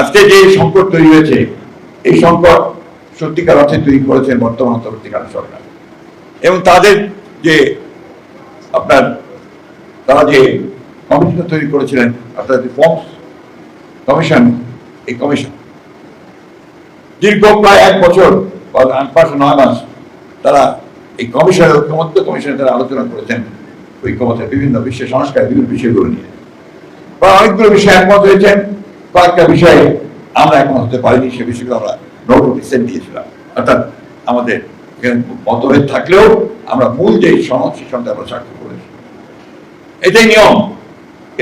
আজকে যে সংকট তৈরি হয়েছে, এই সংকট সত্যিকার অর্থে তৈরি করেছেন বর্তমান অন্তর্বর্তীকালীন সরকার। এবং তাদের যে আপনার, তারা যে কমিশন তৈরি করেছিলেন, অর্থাৎ রিফর্মস কমিশন এই কমিশন দীর্ঘ প্রায় এক বছর, বা মাস, নয় মাস তারা এই কমিশনের ঐক্যমত্য কমিশনে তারা আলোচনা করেছেন, ঐক্যমতের বিভিন্ন বিশ্বের সংস্কার বিভিন্ন বিষয়গুলো নিয়ে। বা অনেকগুলো বিষয়ে একমত হয়েছেন। কয়েকটা বিষয়ে আমরা একমত হতে পারিনি, সে বিষয়গুলো আমরা নোট রিসেন্ট দিয়েছিলাম। অর্থাৎ আমাদের মতভেদ থাকলেও আমরা মূল যে সনদ, সেই সনদে আমরা স্বাক্ষর করেছি। এটাই নিয়ম।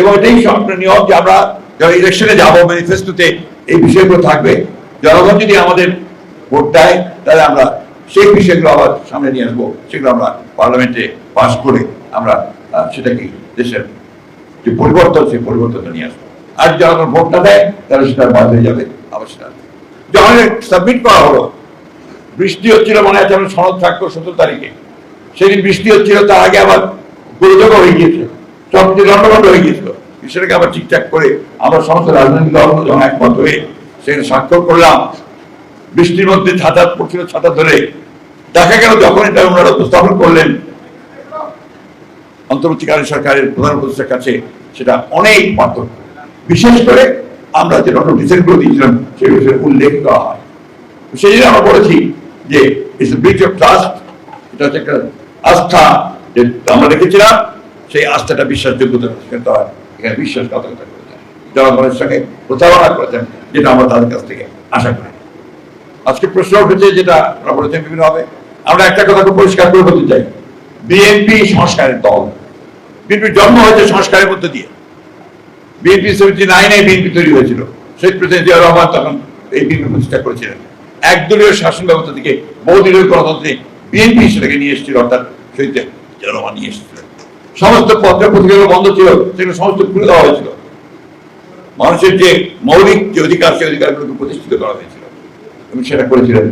এবং এটাই নিয়ম যে আমরা যারা ইলেকশনে যাব ম্যানিফেস্টোতে এই বিষয়গুলো থাকবে। জনগণ যদি আমাদের ভোট দেয়, তাহলে আমরা সেই বিষয়গুলো আবার সামনে নিয়ে আসব, সেগুলো আমরা পার্লামেন্টে পাশ করে আমরা সেটাকে দেশের যে পরিবর্তন, সেই পরিবর্তনটা নিয়ে আসব। আর জনগণ ভোটটা দেয়, তাহলে সেটা বাদ হয়ে যাবে। আবার যখন সাবমিট করা হলো, বৃষ্টি হচ্ছিল মনে আছে আমরা সনদ স্বাক্ষর সতেরো তারিখে। সেদিন বৃষ্টি হচ্ছিল, তার আগে আবার গোলযোগ হয়ে গিয়েছিল। সব কিছু হয়ে গিয়েছিল। সেটাকে আবার ঠিকঠাক করে আমরা সমস্ত রাজনৈতিক দল যখন একমত হয়ে সেখানে স্বাক্ষর করলাম, বৃষ্টির মধ্যে ছাতা পড়ছিল ছাতা ধরে। দেখা গেল যখন এটা ওনারা উপস্থাপন করলেন, অন্তর্বর্তীকালীন সরকারের প্রধান উপদেষ্টার কাছে সেটা অনেক পার্থক্য। বিশেষ করে আমরা যে নতুন দিয়েছিলাম বিষয়ে উল্লেখ করা হয়। সেই জন্য আমরা বলেছি যে ইটস ব্রিচ অফ ট্রাস্ট এটা হচ্ছে একটা আস্থা যে আমরা রেখেছিলাম, সেই আস্থাটা বিশ্বাসযোগ্যতা করতে এখানে বিশ্বাসঘাতকতা করেছেন জনগণের সঙ্গে প্রতারণা করেছেন, যেটা আমরা তাদের কাছ থেকে আশা করি। আজকে প্রশ্ন উঠেছে যেটা আমরা বলেছেন বিভিন্ন হবে আমরা একটা কথা খুব পরিষ্কার করে বলতে চাই। বিএনপি সংস্কারের দল। বিএনপির জন্ম হয়েছে সংস্কারের মধ্যে দিয়ে। বিএনপি সেভেন্টি নাইনে বিএনপি তৈরি হয়েছিল। শহীদ প্রেসিডেন্ট জিয়া রহমান তখন এই বিএনপি প্রতিষ্ঠা করেছিলেন। একদলীয় শাসন ব্যবস্থা থেকে বহুদলীয় গণতন্ত্রে বিএনপি সেটাকে নিয়ে এসেছিল, অর্থাৎ শহীদ জিয়া রহমান নিয়ে এসেছিলেন সমস্ত পত্র পত্রিকাগুলো বন্ধ ছিল, সেগুলো সমস্ত খুলে দেওয়া হয়েছিল। মানুষের যে মৌলিক যে অধিকার, সেই অধিকারগুলোকে প্রতিষ্ঠিত করা হয়েছিল এবং সেটা করেছিলেন।